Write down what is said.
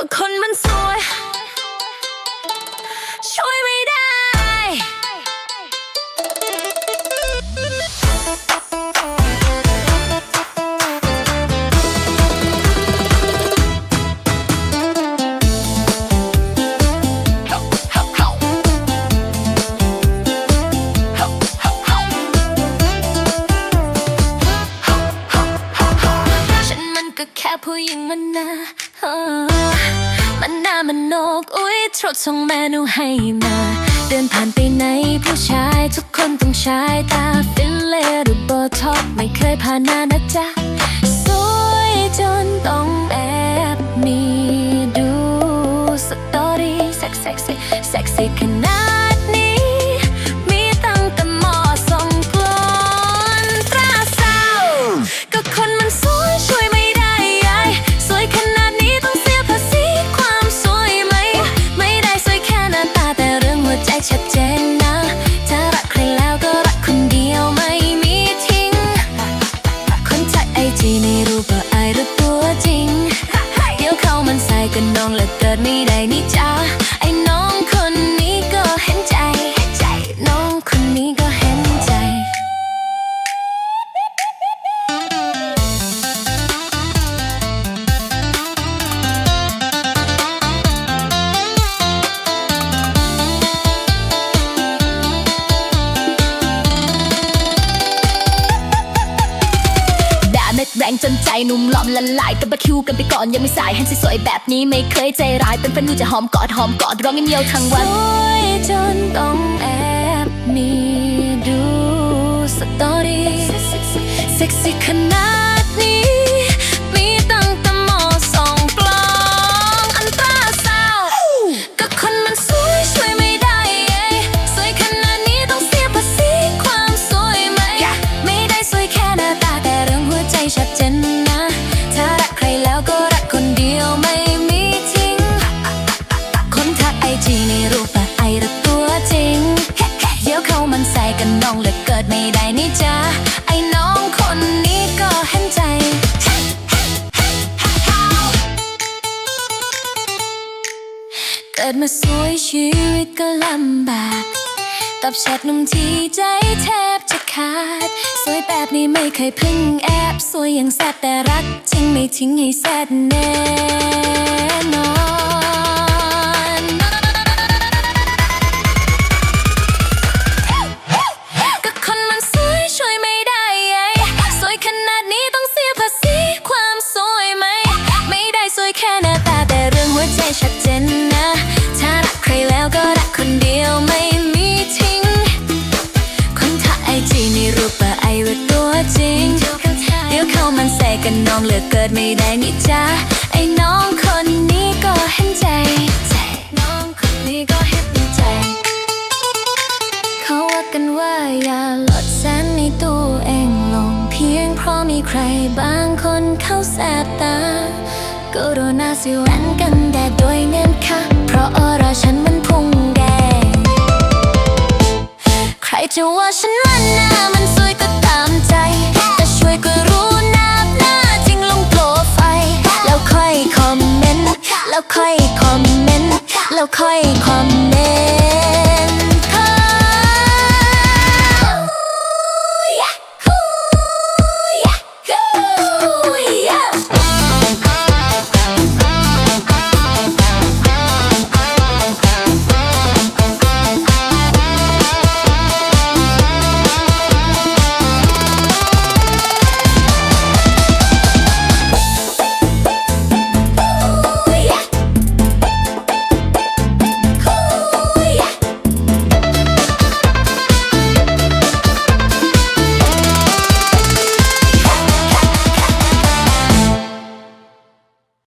ก็คนมันสวย ช่วยไม่ได้ ฉันมันก็แค่ผู้หญิงมันนะ มันหน้ามันนกอุ้ยทรดส่งเมนูให้มา เดินผ่านไปไหนผู้ชาย ทุกคนต้องใช้ตาฟิลเลอร์หรือโบท็อกไม่เคยผ่านหน้านะจ๊ะ กันน้องแเม็ดแรงจนใจนุ่มหลอมละลายกับบัคิวกันไปก่อนยังไม่สายให้สวยๆแบบนี้ไม่เคยใจร้ายเป็นแฟนดูจะหอมกอดหอมกอดร้องเงียวทั้งวันสวยจนต้องแอบมีดูสตอรี่เซ็กซี่ขนาด นี่จ้าไอ้น้องคนนี้ก็เห็นใจเกิดมาสวยชีวิตก็ลำบากกับแชทนุ่มที่ใจแทบจะขาด สวยแบบนี้ไม่เคยพึ่งแอบ สวยอย่างแซดแต่รัก จริงไม่ทิ้งให้แซดแน่นอน องเหลือกเกิดไม่ได้นี่จ้าไอ้น้องคนนี้ก็เห็นใจ น้องคนนี้ก็เห็นใจ เขาว่ากันว่าอย่าลดแสนในตัวเองลง เพียงเพราะมีใครบางคนเข้าแสบตา ก็โดนหน้าสิแวนกันแดดโดยเงินค่ะ เพราะออร่าฉันมันพุ่งแดง ใครจะว่าฉันมันหน้ามันสวยก็ตาม ค่อยคอมม